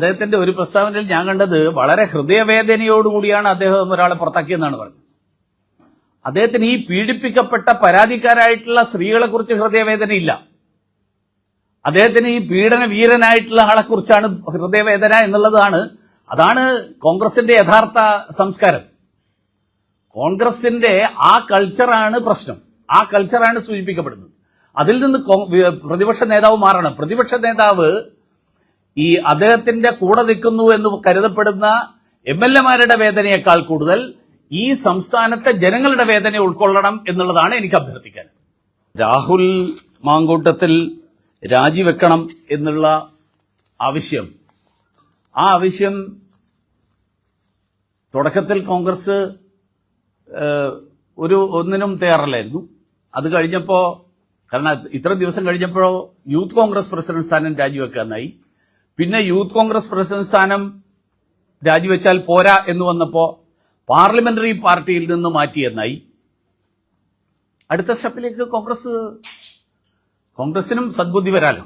അദ്ദേഹത്തിന്റെ ഒരു പ്രസ്താവനയിൽ ഞാൻ കണ്ടത് വളരെ ഹൃദയവേദനയോടുകൂടിയാണ് അദ്ദേഹം ഒരാളെ പുറത്താക്കിയെന്നാണ് പറഞ്ഞത്. അദ്ദേഹത്തിന് ഈ പീഡിപ്പിക്കപ്പെട്ട പരാതിക്കാരായിട്ടുള്ള സ്ത്രീകളെ കുറിച്ച് അദ്ദേഹത്തിന് ഈ പീഡന വീരനായിട്ടുള്ള ആളെ കുറിച്ചാണ് ഹൃദയവേദന എന്നുള്ളതാണ്. അതാണ് കോൺഗ്രസിന്റെ യഥാർത്ഥ സംസ്കാരം. കോൺഗ്രസിന്റെ ആ കൾച്ചറാണ് പ്രശ്നം. ആ കൾച്ചറാണ് സൂചിപ്പിക്കപ്പെടുന്നത്. അതിൽ നിന്ന് പ്രതിപക്ഷ നേതാവ് മാറണം. പ്രതിപക്ഷ നേതാവ് ഈ അദ്ദേഹത്തിന്റെ കൂടെ നിൽക്കുന്നു എന്ന് കരുതപ്പെടുന്ന എം എൽ എമാരുടെ വേദനയേക്കാൾ കൂടുതൽ ഈ സംസ്ഥാനത്തെ ജനങ്ങളുടെ വേദന ഉൾക്കൊള്ളണം എന്നുള്ളതാണ് എനിക്ക് അഭ്യർത്ഥിക്കാൻ. രാഹുൽ മാങ്കൂട്ടത്തിൽ രാജിവെക്കണം എന്നുള്ള ആവശ്യം. ആ ആവശ്യം തുടക്കത്തിൽ കോൺഗ്രസ് ഒരു ഒന്നിനും തയ്യാറല്ലായിരുന്നു. അത് കഴിഞ്ഞപ്പോൾ കാരണം ഇത്ര ദിവസം കഴിഞ്ഞപ്പോഴോ യൂത്ത് കോൺഗ്രസ് പ്രസിഡന്റ് സ്ഥാനം രാജിവെക്കാനായി. പിന്നെ യൂത്ത് കോൺഗ്രസ് പ്രസിഡന്റ് സ്ഥാനം രാജിവെച്ചാൽ പോരാ എന്ന് വന്നപ്പോൾ പാർലമെന്ററി പാർട്ടിയിൽ നിന്ന് മാറ്റിയെന്നായി അടുത്ത സ്റ്റെപ്പിലേക്ക് കോൺഗ്രസ്. കോൺഗ്രസിനും സദ്ബുദ്ധി വരാലോ?